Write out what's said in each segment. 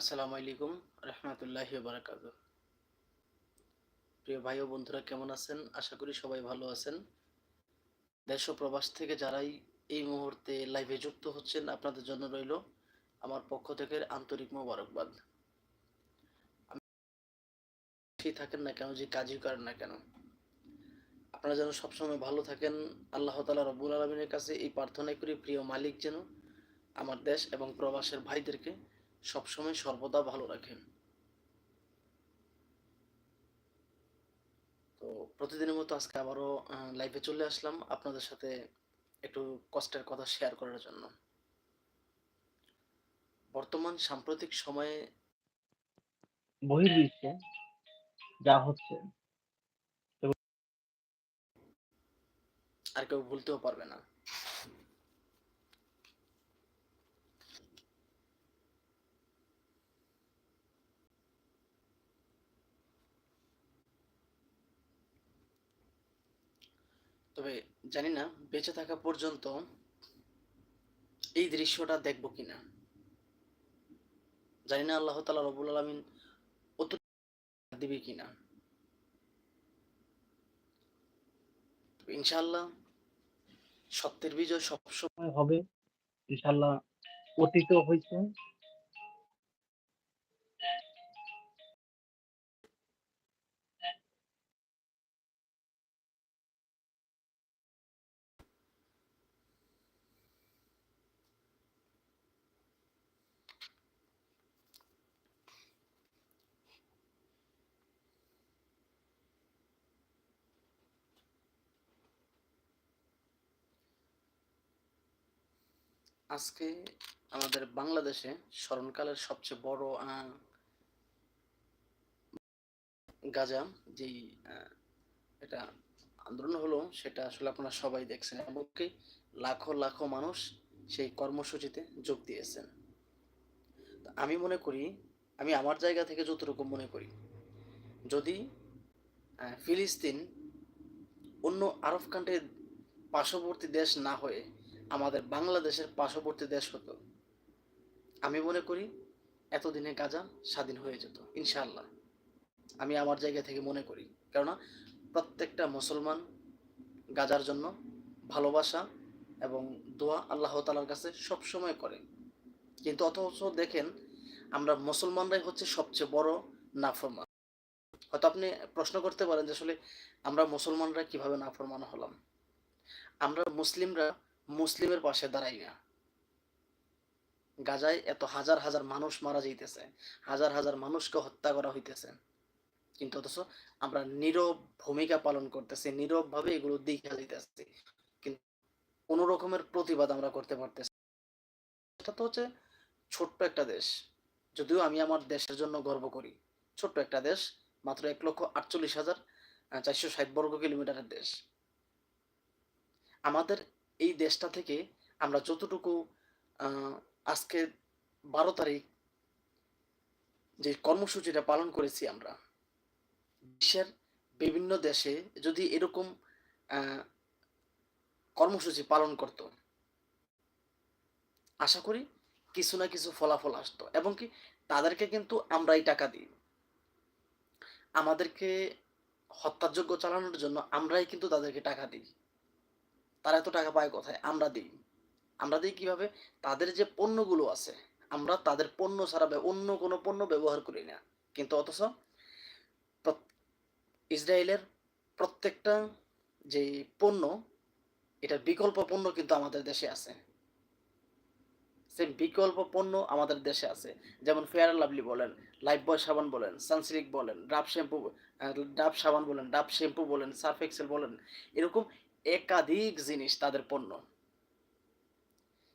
আসসালামু আলাইকুম, রহমতুল্লাহ বারাকাত প্রিয় ভাই ও বন্ধুরা, কেমন আছেন? আশা করি সবাই ভালো আছেন। দেশ প্রবাস থেকে যারাই এই মুহূর্তে লাইভে যুক্ত হচ্ছেন, আপনাদের জন্য রইল আমার পক্ষ থেকে আন্তরিক মোবারকবাদ। থাকেন না কেন যে কাজই করেন না কেন, আপনারা যেন সবসময় ভালো থাকেন। আল্লাহ তালা রব্বুল আলমিনের কাছে এই প্রার্থনাই করি, প্রিয় মালিক যেন আমার দেশ এবং প্রবাসের ভাইদেরকে সবসময় সর্বদা ভালো রাখেন। তো প্রতিদিনের মতো আজকে আবারও লাইভে চলে আসলাম আপনাদের সাথে একটু কষ্টের কথা শেয়ার করার জন্য। বর্তমান সাম্প্রতিক সময়ে বহির্বিশ্বে যা হচ্ছে আর কেউ ভুলতেও পারবে না। তবে জানি না, বেঁচে থাকা পর্যন্ত এই দৃশ্যটা দেখব কিনা। জানি না আল্লাহ তালা রবুল আলমিন দিবে কিনা। ইনশাল্লাহ সত্যের বিজয় সবসময় হবে। ইনশাল্লাহ অতীতও হয়েছে। আজকে আমাদের বাংলাদেশে স্মরণকালের সবচেয়ে বড় গাজা যেই এটা আন্দোলন হলো, সেটা আসলে আপনারা সবাই দেখছেন এমনকি লাখো লাখো মানুষ সেই কর্মসূচিতে যোগ দিয়েছেন। আমি মনে করি, আমি আমার জায়গা থেকে যতটুকু মনে করি, যদি ফিলিস্তিন অন্য আরব কান্ট্রির পার্শ্ববর্তী দেশ না হয়ে আমাদের বাংলাদেশের পার্শ্ববর্তী দেশ হতো। আমি মনে করি এতদিনে গাজা স্বাধীন হয়ে যেত, ইনশাআল্লাহ। আমি আমার জায়গা থেকে মনে করি। কেননা প্রত্যেকটা মুসলমান গাজার জন্য ভালোবাসা এবং দোয়া আল্লাহ তালার কাছে সব সময় করে। কিন্তু অথচ দেখেন, আমরা মুসলমানরাই হচ্ছে সবচেয়ে বড় নাফরমান। হয়তো আপনি প্রশ্ন করতে পারেন যে আসলে আমরা মুসলমানরা কীভাবে নাফরমান হলাম? আমরা মুসলিমরা মুসলিমের পাশে দাঁড়াই না গাজায় এত হাজার হাজার মানুষ মারা যাইতেছে, হাজার হাজার মানুষকে হত্যা করা হইতেছে। কিন্তু অথচ আমরা নীরব ভূমিকা পালন করতেছি নীরব ভাবে এগুলো দেখা যাইতেছে। কিন্তু কোন রকমের প্রতিবাদ আমরা করতে পারতেছি এটা তো হচ্ছে ছোট্ট একটা দেশ। যদিও আমি আমার দেশের জন্য গর্ব করি। ছোট্ট একটা দেশ, মাত্র এক লক্ষ আটচল্লিশ হাজার চারশো ষাট বর্গ কিলোমিটারের দেশ। আমাদের এই দেশটা থেকে আমরা যতটুকু আজকে বারো তারিখ যে কর্মসূচিটা পালন করেছি আমরা, বিশ্বের বিভিন্ন দেশে যদি এরকম কর্মসূচি পালন করত, আশা করি কিছু না কিছু ফলাফল আসতো এবং কি তাদেরকে কিন্তু আমরাই টাকা দিই। আমাদেরকে হত্যাযোগ্য চালানোর জন্য আমরাই কিন্তু তাদেরকে টাকা দিই। তারা এত টাকা পায় কোথায়? আমরা দিই। আমরা দিই কীভাবে? তাদের যে পণ্যগুলো আছে, আমরা তাদের পণ্য ছাড়া অন্য কোনো পণ্য ব্যবহার করি না। কিন্তু অথচ ইসরায়েলের প্রত্যেকটা যে পণ্য এটার বিকল্প পণ্য কিন্তু আমাদের দেশে আছে। সেম বিকল্প পণ্য আমাদের দেশে আছে। যেমন ফেয়ার লাভলি বলেন, লাইফ বয় সাবান বলেন, সানসিল্ক বলেন, ডাব শ্যাম্পু ডাব সাবান বলেন, ডাব শ্যাম্পু বলেন, সার্ফ এক্সেল বলেন, এরকম একাধিক জিনিস তাদের পণ্য।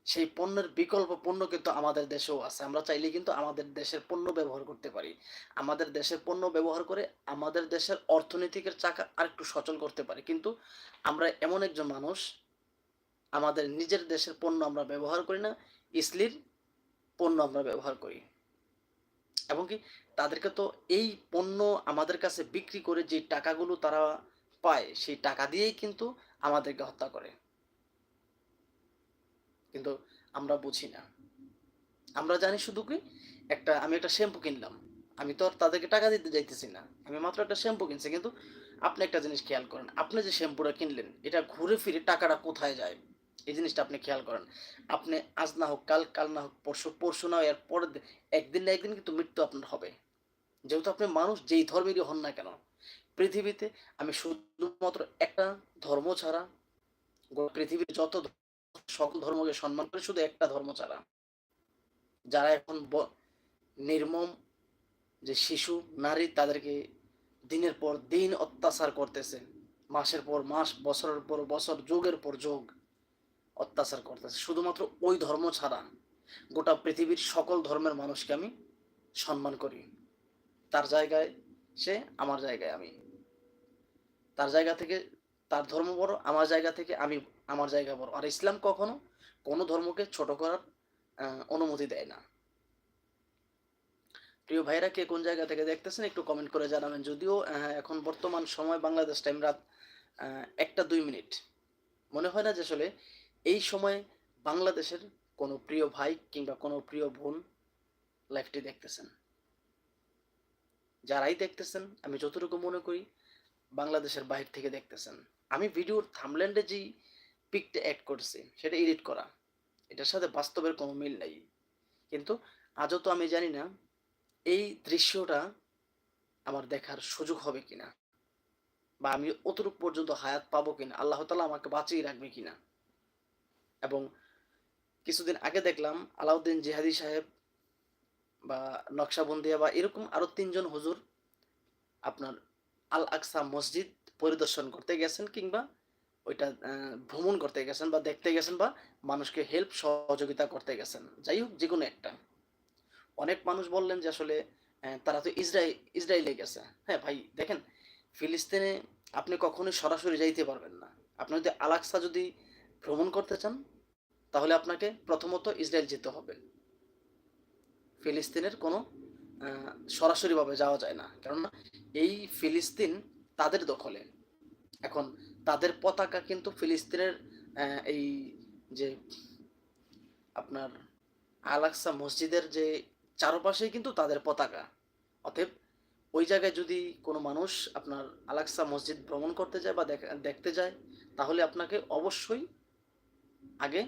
সেই পণ্যের বিকল্প পণ্য কিন্তু আমাদের দেশেও আছে। আমরা চাইলে কিন্তু আমাদের দেশের পণ্য ব্যবহার করতে পারি। আমাদের দেশের পণ্য ব্যবহার করে আমাদের দেশের অর্থনীতিকের চাকা আরেকটু সচল করতে পারি। কিন্তু আমরা এমন একজন মানুষ, আমাদের নিজের দেশের পণ্য আমরা ব্যবহার করি না, ইসলির পণ্য আমরা ব্যবহার করি। এবং কি তাদেরকে তো এই পণ্য আমাদের কাছে বিক্রি করে যে টাকাগুলো তারা পায়, সেই টাকা দিয়েই কিন্তু আমাদেরকে হত্যা করে। কিন্তু আমরা বুঝি না। আমরা জানি শুধু কি, একটা, আমি একটা শ্যাম্পু কিনলাম। আমি তো আর তাদেরকে টাকা দিতে যাইতেছি না। আমি মাত্র একটা শ্যাম্পু কিনছি। কিন্তু আপনি একটা জিনিস খেয়াল করেন, আপনি যে শ্যাম্পুটা কিনলেন, এটা ঘুরে ফিরে টাকাটা কোথায় যায়? এই জিনিসটা আপনি খেয়াল করেন। আপনি আজ না হোক, কাল কাল না হোক, পরশু পরশু না এর পরের একদিন না একদিন কিন্তু মৃত্যু আপনার হবে। যেহেতু আপনি মানুষ, যেই ধর্মেরই হন না কেন পৃথিবীতে, আমি শুধুমাত্র একটা ধর্ম ছাড়া, পৃথিবীর যত সকল ধর্মকে সম্মান করে, শুধু একটা ধর্ম ছাড়া। যারা এখন নির্মম যে শিশু, নারী, তাদেরকে দিনের পর দিন অত্যাচার করতেছে। মাসের পর মাস, বছরের পর বছর, যুগের পর যুগ অত্যাচার করতেছে। শুধুমাত্র ওই ধর্ম ছাড়া গোটা পৃথিবীর সকল ধর্মের মানুষকে আমি সম্মান করি। তার জায়গায় সে, আমার জায়গায় আমি তার জায়গা থেকে, তার ধর্ম বড়, আমার জায়গা থেকে আমি আমার জায়গা বড়। আর ইসলাম কখনো কোনো ধর্মকে ছোট করার অনুমতি দেয় না। প্রিয় ভাইরা, কে কোন জায়গা থেকে দেখতেছেন একটু কমেন্ট করে জানাবেন। যদিও এখন বর্তমান সময় বাংলাদেশ টাইম রাত একটা দুই মিনিট। মনে হয় না যে আসলে এই সময় বাংলাদেশের কোনো প্রিয় ভাই কিংবা কোনো প্রিয় বোন লাইভটি দেখতেছেন। যারাই দেখতেছেন, আমি যতটুকু মনে করি বাংলাদেশের বাইরে থেকে দেখতেছেন। আমি ভিডিওর থামল্যান্ডে যেই পিকটা অ্যাড করছি, সেটা এডিট করা। এটার সাথে বাস্তবের কোনো মিল নাই। কিন্তু আজও তো আমি জানি না এই দৃশ্যটা আমার দেখার সুযোগ হবে কিনা বা আমি অতটুক পর্যন্ত হায়াত পাবো কিনা, আল্লাহ তালা আমাকে বাঁচিয়ে রাখবে কিনা। এবং কিছুদিন আগে দেখলাম আলাউদ্দিন জিহাদি সাহেব বা নকশাবন্দিয়া বা এরকম আরও তিনজন হুজুর আপনার আল আকসা মসজিদ পরিদর্শন করতে গেছেন কিংবা ওইটা ভ্রমণ করতে গেছেন বা দেখতে গেছেন বা মানুষকে হেল্প সহযোগিতা করতে গেছেন। যাই হোক যে কোনো একটা। অনেক মানুষ বললেন যে আসলে তারা তো ইসরায়েল ইসরায়েলে গেছে। হ্যাঁ ভাই, দেখেন, ফিলিস্তিনে আপনি কখনোই সরাসরি যাইতে পারবেন না। আপনি যদি আলাক্সা যদি ভ্রমণ করতে চান, তাহলে আপনাকে প্রথমত ইসরায়েল যেতে হবে। ফিলিস্তিনের কোনো সরাসরিভাবে যাওয়া যায় না। কেননা এই ফিলিস্তিন তাদের দখলে। এখন তাদের পতাকা কিন্তু ফিলিস্তিনের এই যে আপনার আলাক্সা মসজিদের যে চারপাশেই কিন্তু তাদের পতাকা। অতএব ওই জায়গায় যদি কোনো মানুষ আপনার আলাক্সা মসজিদ ভ্রমণ করতে যায় বা দেখা- দেখতে যায়, তাহলে আপনাকে অবশ্যই আগে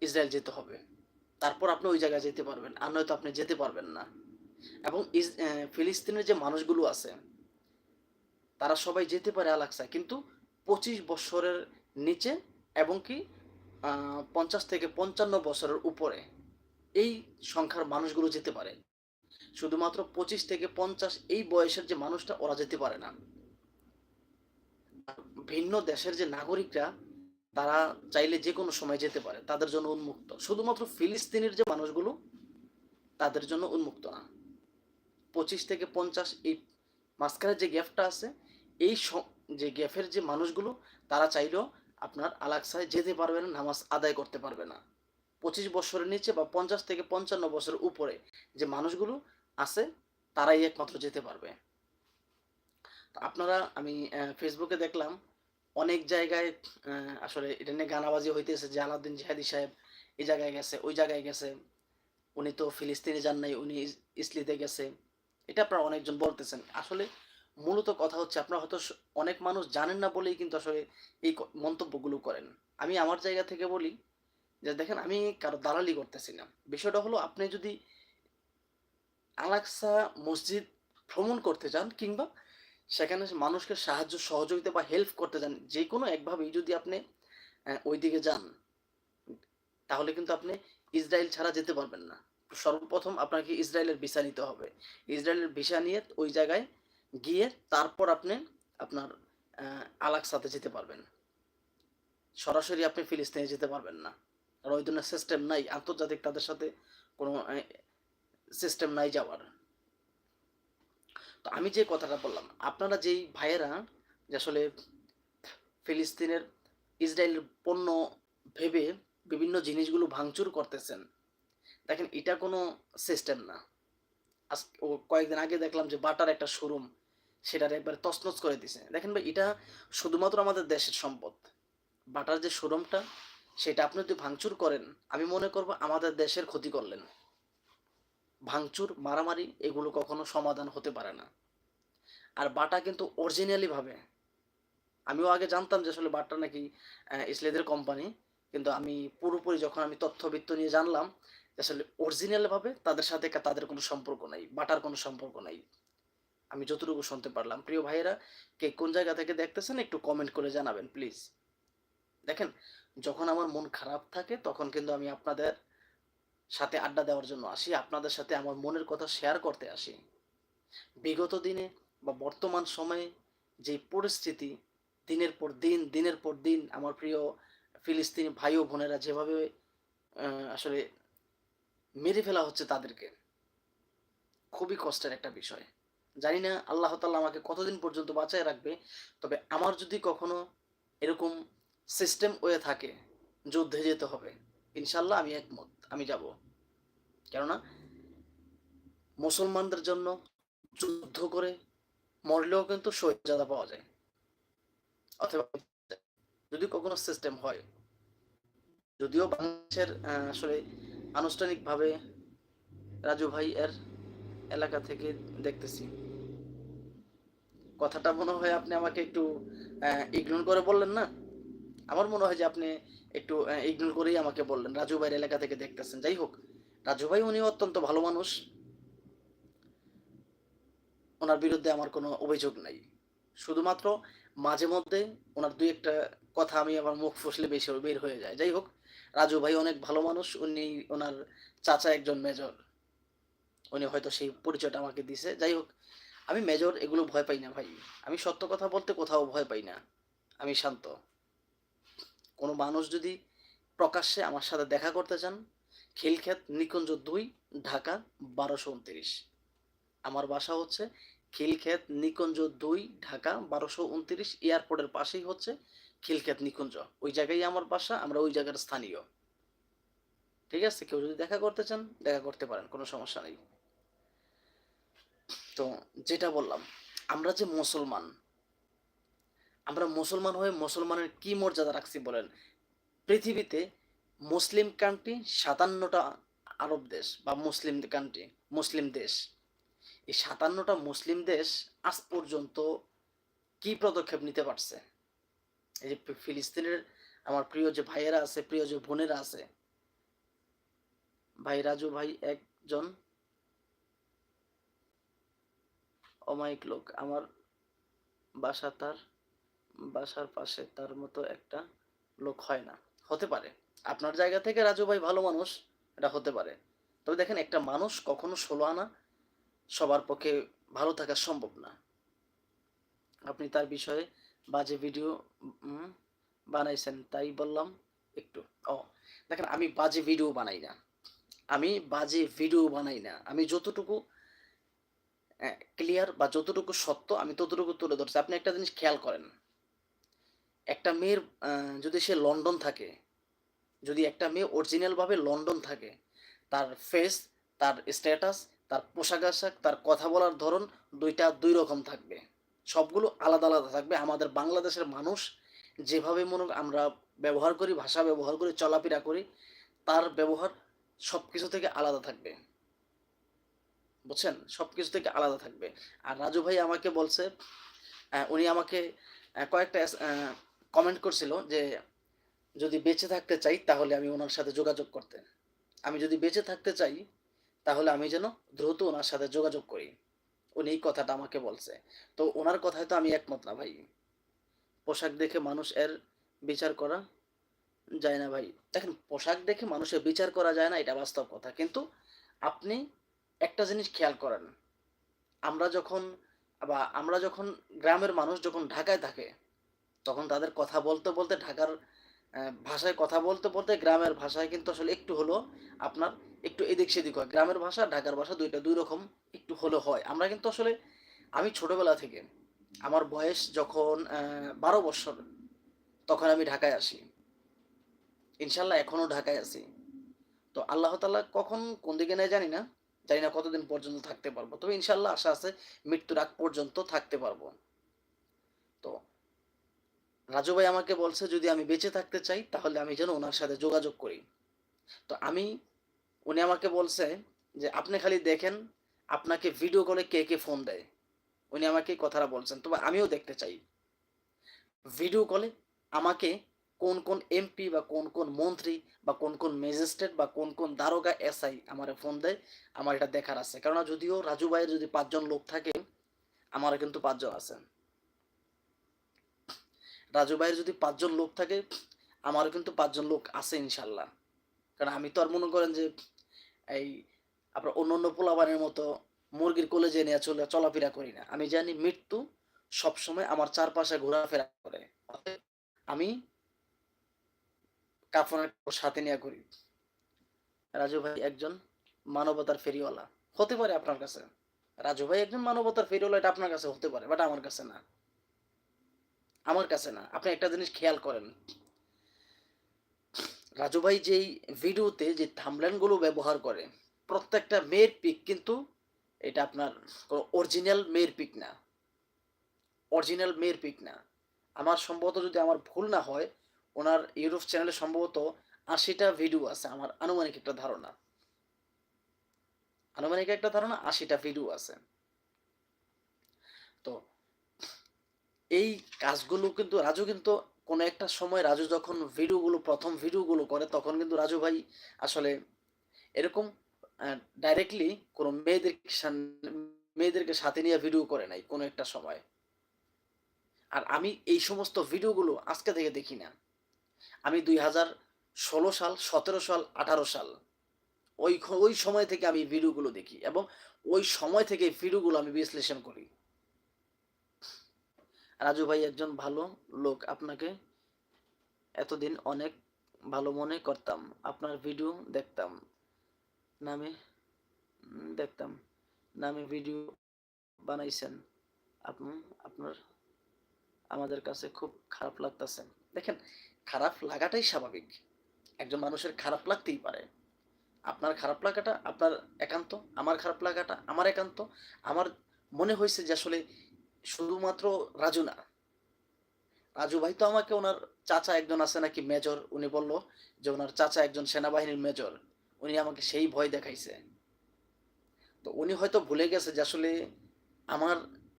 ইসরায়েল যেতে হবে। তারপর আপনি ওই জায়গায় যেতে পারবেন। আর নয়তো আপনি যেতে পারবেন না। এবং ফিলিস্তিনের যে মানুষগুলো আছে, তারা সবাই যেতে পারে আলাক্সা কিন্তু পঁচিশ বছরের নিচে এবং কি পঞ্চাশ থেকে পঞ্চান্ন বছরের উপরে এই সংখ্যার মানুষগুলো যেতে পারে। শুধুমাত্র পঁচিশ থেকে পঞ্চাশ এই বয়সের যে মানুষটা, ওরা যেতে পারে না। ভিন্ন দেশের যে নাগরিকরা, তারা চাইলে যে কোনো সময় যেতে পারে, তাদের জন্য উন্মুক্ত। শুধুমাত্র ফিলিস্তিনের যে মানুষগুলো, তাদের জন্য উন্মুক্ত না। পঁচিশ থেকে পঞ্চাশ এই মাঝখানে যে গ্যাপটা আছে, এই যে গ্যাপের যে মানুষগুলো, তারা চাইলেও আপনার আলাক্সায় যেতে পারবে না, নামাজ আদায় করতে পারবে না। পঁচিশ বছরের নিচে বা পঞ্চাশ থেকে পঞ্চান্ন বছরের উপরে যে মানুষগুলো আছে, তারাই একমাত্র যেতে পারবে। আপনারা, আমি ফেসবুকে দেখলাম, অনেক জায়গায় আসলে এটা নিয়ে গানাবাজি হইতেছে, যে আলাউদ্দিন জিহাদি সাহেব এই জায়গায় গেছে, ওই জায়গায় গেছে। উনি তো ফিলিস্তিনে যান নাই, উনি ইসলিতে গেছে। এটা আপনারা অনেকজন বলতেছেন। আসলে মূলত কথা হচ্ছে, আপনারা হয়তো অনেক মানুষ জানেন না বলেই কিন্তু আসলে এই মন্তব্যগুলো করেন। আমি আমার জায়গা থেকে বলি যে, দেখেন আমি কারও দালালি করতেছি না। বিষয়টা হলো আপনি যদি আলাক্সা মসজিদ ভ্রমণ করতে চান কিংবা সেখানে মানুষকে সাহায্য, সহযোগিতা বা হেল্প করতে চান যে কোনো একভাবেই যদি আপনি ওইদিকে যান, তাহলে কিন্তু আপনি ইসরায়েল ছাড়া যেতে পারবেন না। সর্বপ্রথম আপনাকে ইসরায়েলের ভিসা নিতে হবে। ইসরায়েলের ভিসা নিয়ে ওই জায়গায় গিয়ে তারপর আপনি আপনার আলাক্সাতে যেতে পারবেন। সরাসরি আপনি ফিলিস্তিনে যেতে পারবেন না। আর ওই ধরনের সিস্টেম নাই, আন্তর্জাতিক তাদের সাথে কোনো সিস্টেম নাই যাওয়ার। তো আমি যে কথাটা বললাম, আপনারা যেই ভাইয়েরা যে আসলে ফিলিস্তিনের ইসরায়েলের পণ্য ভেবে বিভিন্ন জিনিসগুলো ভাঙচুর করতেছেন দেখেন, এটা কোনো সিস্টেম না। আজ ও কয়েকদিন আগে দেখলাম যে বাটার একটা শোরুম সেটার একবার তছনছ করে দিছে। দেখেন ভাই, এটা শুধুমাত্র আমাদের দেশের সম্পদ। বাটার যে শোরুমটা সেটা আপনি যদি ভাঙচুর করেন, আমি মনে করব আমাদের দেশের ক্ষতি করলেন। ভাঙচুর, মারামারি, এগুলো কখনো সমাধান হতে পারে না। আর বাটা কিন্তু অরিজিনালি ভাবে। আমিও আগে জানতাম যে আসলে বাটা নাকি ইসলেদের কোম্পানি কিন্তু আমি পুরোপুরি যখন আমি তথ্যবিত্ত নিয়ে জানলাম আসলে অরিজিনাল ভাবে তাদের সাথে তাদের কোনো সম্পর্ক নাই বাটার কোনো সম্পর্ক নাই। আমি যতটুকু শুনতে পারলাম। প্রিয় ভাইয়েরা, কে কোন জায়গা থেকে দেখতেছেন একটু কমেন্ট করে জানাবেন প্লিজ দেখেন, যখন আমার মন খারাপ থাকে, তখন কিন্তু আমি আপনাদের সাথে আড্ডা দেওয়ার জন্য আসি, আপনাদের সাথে আমার মনের কথা শেয়ার করতে আসি। বিগত দিনে বা বর্তমান সময়ে যে পরিস্থিতি, দিনের পর দিন, দিনের পর দিন, আমার প্রিয় ফিলিস্তিনি ভাই ও বোনেরা যেভাবে আসলে মেরে ফেলা হচ্ছে তাদেরকে। খুবই কষ্টের একটা বিষয়। জানি না আল্লাহ তাল্লাহ আমাকে কতদিন পর্যন্ত বাঁচায় রাখবে, তবে আমার যদি কখনো এরকম সিস্টেম হয়ে থাকে, যুদ্ধে যেতে হবে ইনশাল্লাহ আমি একমত, আমি যাব। কেননা মুসলমানদের জন্য যুদ্ধ করে মরলেও কিন্তু শহীদাদা পাওয়া যায়। অথবা যদি কখনো সিস্টেম হয়, যদিও বাংলাদেশের আসলে আনুষ্ঠানিকভাবে রাজু ভাই এর এলাকা থেকে দেখতেছি। কথাটা মনে হয় আপনি আমাকে একটু ইগনোর করে বললেন না? আমার মনে হয় যে আপনি একটু ইগনোর করেই আমাকে বললেন, রাজু ভাইয়ের এলাকা থেকে দেখতেছেন। যাই হোক, রাজু ভাই উনি অত্যন্ত ভালো মানুষ। ওনার বিরুদ্ধে আমার কোনো অভিযোগ নাই। শুধুমাত্র মাঝে মধ্যে ওনার দুই একটা কথা আমি আমার মুখ ফুসলে বেশি বের হয়ে যায়। যাই হোক রাজু ভাই অনেক ভালো মানুষ, উনি ওনার চাচা একজন মেজর উনি হয়তো সেই পরিচয়টা আমাকে দিছে। যাই হোক, আমি মেজর এগুলো ভয় পাই না ভাই। আমি সত্য কথা বলতে কোথাও ভয় পাই না। আমি শান্ত। কোনো মানুষ যদি প্রকাশ্যে আমার সাথে দেখা করতে চান, খিলক্ষেত নিকুঞ্জ দুই, ঢাকা বারোশো উনত্রিশ। আমার বাসা হচ্ছে খিলক্ষেত নিকুঞ্জ দুই, ঢাকা বারোশো উনত্রিশ। এয়ারপোর্টের পাশেই হচ্ছে খিলক্ষেত নিকুঞ্জ। ওই জায়গায় আমার বাসা, আমরা ওই জায়গার স্থানীয়। ঠিক আছে? কেউ যদি দেখা করতে চান, দেখা করতে পারেন, কোনো সমস্যা নেই। তো যেটা বললাম, আমরা যে মুসলমান, আমরা মুসলমান হয়ে মুসলমানের কি মর্যাদা রাখছি বলেন? পৃথিবীতে মুসলিম কান্ট্রি সাতান্নটা আরব দেশ বা মুসলিম কান্ট্রি মুসলিম দেশ। এই সাতান্নটা মুসলিম দেশ আজ পর্যন্ত কি পদক্ষেপ নিতে পারছে? এই যে ফিলিস্তিনের আমার প্রিয় যে ভাইয়েরা আছে, প্রিয় যে বোনেরা আছে, ভাই রাজু ভাই একজন, অমায়িক লোক, আমার বাসা তার, বাসার পাশে তার মতো একটা লোক হয় না। হতে পারে। আপনার জায়গা থেকে রাজু ভাই ভালো মানুষ, এটা হতে পারে। তবে দেখেন, একটা মানুষ কখনো ষোলো আনা সবার পক্ষে ভালো থাকা সম্ভব না। আপনি তার বিষয়ে বাজে ভিডিও বানাইছেন, তাই বললাম একটু। ও, দেখেন, আমি বাজে ভিডিও বানাই না। আমি বাজে ভিডিও বানাই না। আমি যতটুকু ক্লিয়ার বা যতটুকু সত্য, আমি ততটুকু তুলে ধরছি। আপনি একটা জিনিস খেয়াল করেন। একটা মেয়ের যদি সে লন্ডন থাকে, যদি একটা মেয়ে অরিজিনাল ভাবে লন্ডন থাকে, তার ফেস তার স্ট্যাটাস তার পোশাক আশাক তার কথা বলার ধরন দুইটা দুই রকম থাকবে। সবগুলো আলাদা আলাদা থাকবে। আমাদের বাংলাদেশের মানুষ যেভাবে মনে আমরা ব্যবহার করি, ভাষা ব্যবহার করি, চলাফেরা করি, তার ব্যবহার সব কিছু থেকে আলাদা থাকবে। বুঝছেন? সব কিছু থেকে আলাদা থাকবে। আর রাজু ভাই আমাকে বলছে উনি আমাকে কয়েকটা কমেন্ট করছিল যে, যদি বেঁচে থাকতে চাই তাহলে আমি ওনার সাথে যোগাযোগ করতে। আমি যদি বেঁচে থাকতে চাই তাহলে আমি যেন দ্রুত ওনার সাথে যোগাযোগ করি। উনি এই কথাটা আমাকে বলছে। তো ওনার কথায় তো আমি একমত না ভাই। পোশাক দেখে মানুষ এর বিচার করা যায় না ভাই। দেখেন, পোশাক দেখে মানুষের বিচার করা যায় না, এটা বাস্তব কথা। কিন্তু আপনি একটা জিনিস খেয়াল করেন, আমরা যখন বা আমরা যখন গ্রামের মানুষ যখন ঢাকায় থাকে, তখন তাদের কথা বলতে বলতে ঢাকার ভাষায় কথা বলতে বলতে গ্রামের ভাষায় কিন্তু আসলে একটু হলো আপনার একটু এদিক সেদিক হয়। গ্রামের ভাষা, ঢাকার ভাষা দুইটা দুই রকম একটু হলে হয়। আমরা কিন্তু আসলে, আমি ছোটবেলা থেকে আমার বয়স যখন বারো বছর, তখন আমি ঢাকায় আসি। ইনশাল্লাহ এখনও ঢাকায় আছি। তো আল্লাহ তাআলা কখন কোন দিকে নেয় জানি না জানি না কতদিন পর্যন্ত থাকতে পারব। তবে ইনশাল্লাহ আশা আছে, মৃত্যুর আগ পর্যন্ত থাকতে পারব। তো রাজু ভাই আমাকে বলছে, যদি আমি বেঁচে থাকতে চাই, তাহলে আমি যেন ওনার সাথে যোগাযোগ করি। তো আমি, উনি আমাকে বলছে যে, আপনি খালি দেখেন, আপনাকে ভিডিও কলে কে কে ফোন দেয়। উনি আমাকে কথাটা বলছেন। তবে আমিও দেখতে চাই। ভিডিও কলে আমাকে কোন কোন এমপি বা কোন কোন মন্ত্রী বা কোন কোন ম্যাজিস্ট্রেট বা কোন কোন দারোগা এসআই আমার ফোন দেয়, আমার এটা দেখার আছে। কারণ যদিও রাজু ভাইয়ের যদি পাঁচজন লোক থাকে আমার কিন্তু পাঁচজন আছে। রাজু ভাইয়ের যদি পাঁচজন লোক থাকে, আমারও কিন্তু পাঁচজন লোক আছে ইনশাল্লাহ। কারণ আমি তো আর মনে করেন যে, এই আপনার অন্য অন্য পোলাবানের মতো মুরগির কোলে যে নিয়ে চলে চলাফেরা করি না। আমি জানি মৃত্যু সবসময় আমার চারপাশে ঘোরাফেরা করে। আমি কাফনের সাথে নিয়ে করি রাজু ভাই একজন মানবতার ফেরিওয়ালা। হতে পারে আপনার কাছে। রাজু ভাই একজন মানবতার ফেরিওয়ালা, এটা আপনার কাছে হতে পারে বাট আমার কাছে না। আমার কাছে না, আপনি একটা জিনিস খেয়াল করেন। রাজু ভাই যেই ভিডিওতে যে থামলেনগুলো ব্যবহার করে, প্রত্যেকটা মেয়ের পিক কিন্তু এটা আপনার কোনো অরিজিনাল মেয়ের পিক না। অরিজিনাল মেয়ের পিক না। আমার সম্ভবত যদি আমার ভুল না হয়, ওনার ইউটিউব চ্যানেলে সম্ভবত আশিটা ভিডিও আছে, আমার আনুমানিক একটা ধারণা। আনুমানিক একটা ধারণা, আশিটা ভিডিও আছে তো এই কাজগুলো কিন্তু রাজু কিন্তু কোনো একটা সময় রাজু যখন ভিডিওগুলো, প্রথম ভিডিওগুলো করে, তখন কিন্তু রাজু ভাই আসলে এরকম ডাইরেক্টলি কোনো মেয়েদের মেয়েদেরকে সাথে নিয়ে ভিডিও করে নাই কোনো একটা সময়। আর আমি এই সমস্ত ভিডিওগুলো আজকে থেকে দেখি না। আমি দুই হাজার ষোলো সাল, সতেরো সাল, আঠারো সাল, ওই ওই সময় থেকে আমি ভিডিওগুলো দেখি এবং ওই সময় থেকে ভিডিওগুলো আমি বিশ্লেষণ করি। রাজু ভাই একজন ভালো লোক, আপনাকে এতদিন অনেক ভালো মনে করতাম। আপনার ভিডিও দেখতাম। নামে দেখতাম। নামে ভিডিও বানাইছেন। আপনি, আপনার, আমাদের কাছে খুব খারাপ লাগতেছে। দেখেন, খারাপ লাগাটাই স্বাভাবিক। একজন মানুষের খারাপ লাগতেই পারে। আপনার খারাপ লাগাটা আপনার একান্ত, আমার খারাপ লাগাটা আমার একান্ত। আমার মনে হয়েছে যে আসলে শুধুমাত্র রাজু না। রাজু ভাই তো আমাকে ওনার চাচা একজন আছে নাকি মেজর উনি বলল যে ওনার চাচা একজন সেনাবাহিনীর মেজর উনি আমাকে সেই ভয় দেখাইছে। তো উনি হয়তো ভুলে গেছে যে আসলে আমার